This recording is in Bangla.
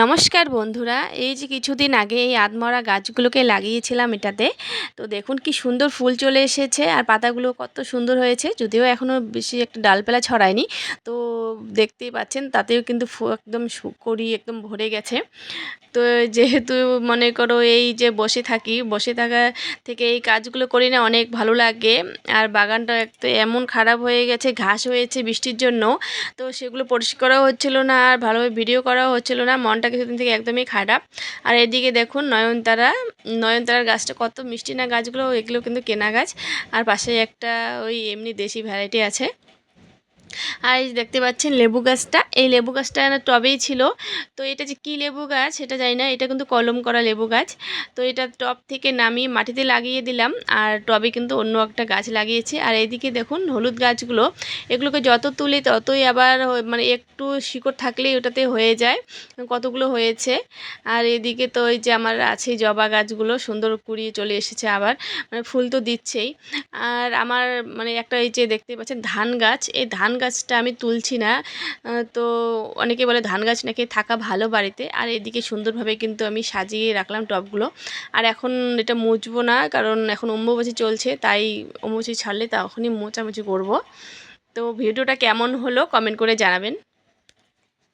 নমস্কার বন্ধুরা, এই যে কিছুদিন আগে এই আদমরা গাছগুলোকে লাগিয়েছিলাম এটাতে, তো দেখুন কি সুন্দর ফুল চলে এসেছে আর পাতাগুলো কত সুন্দর হয়েছে, যদিও এখনও বেশি একটা ডালপালা ছড়ায়নি, তো দেখতেই পাচ্ছেন তাতেও কিন্তু একদম করি একদম ভরে গেছে। তো যেহেতু মনে করো এই যে বসে থাকি, বসে থাকা থেকে এই কাজগুলো করি না অনেক ভালো লাগে, আর বাগানটা একটু এমন খারাপ হয়ে গেছে, ঘাস হয়েছে বৃষ্টির জন্য, তো সেগুলো পরিষ্কার করাও হচ্ছিল না, আর ভালোভাবে ভিডিও করাও হচ্ছিল না মনটা কিছুদিন থেকে একদমই খারাপ। আর এদিকে দেখুন নয়নতারা, নয়নতারার গাছটা কত মিষ্টি না গাছগুলো, এগুলো কিন্তু কেনা গাছ। আর পাশে একটা ওই এমনি দেশি ভ্যারাইটি আছে। আর এই দেখতে পাচ্ছেন লেবু গাছটা, এই লেবু গাছটা টবেই ছিল। তো এটা যে কী লেবু গাছ সেটা জানি না, এটা কিন্তু কলম করা লেবু গাছ। তো এটা টব থেকে নামিয়ে মাটিতে লাগিয়ে দিলাম আর টবে কিন্তু অন্য একটা গাছ লাগিয়েছে। আর এইদিকে দেখুন হলুদ গাছগুলো, এগুলোকে যত তুলি ততই আবার মানে একটু শিকড় থাকলেই ওটাতে হয়ে যায়, কতগুলো হয়েছে। আর এদিকে তো ওই যে আমার আছে জবা গাছগুলো, সুন্দর কুড়িয়ে চলে এসেছে আবার মানে ফুল তো দিচ্ছেই। আর আমার মানে একটা এই যে দেখতে পাচ্ছেন ধান গাছ, এই ধান গাছটা আমি তুলছি না। তো অনেকে বলে ধান গাছ নাকি থাকা ভালো বাড়িতে। আর এদিকে সুন্দরভাবে কিন্তু আমি সাজিয়ে রাখলাম টবগুলো। আর এখন এটা মুচবো না, কারণ এখন অম্বুবাচি চলছে, তাই অম্বুবাচি ছাড়লে তখনই মোচামুচি করব। তো ভিডিওটা কেমন হলো কমেন্ট করে জানাবেন।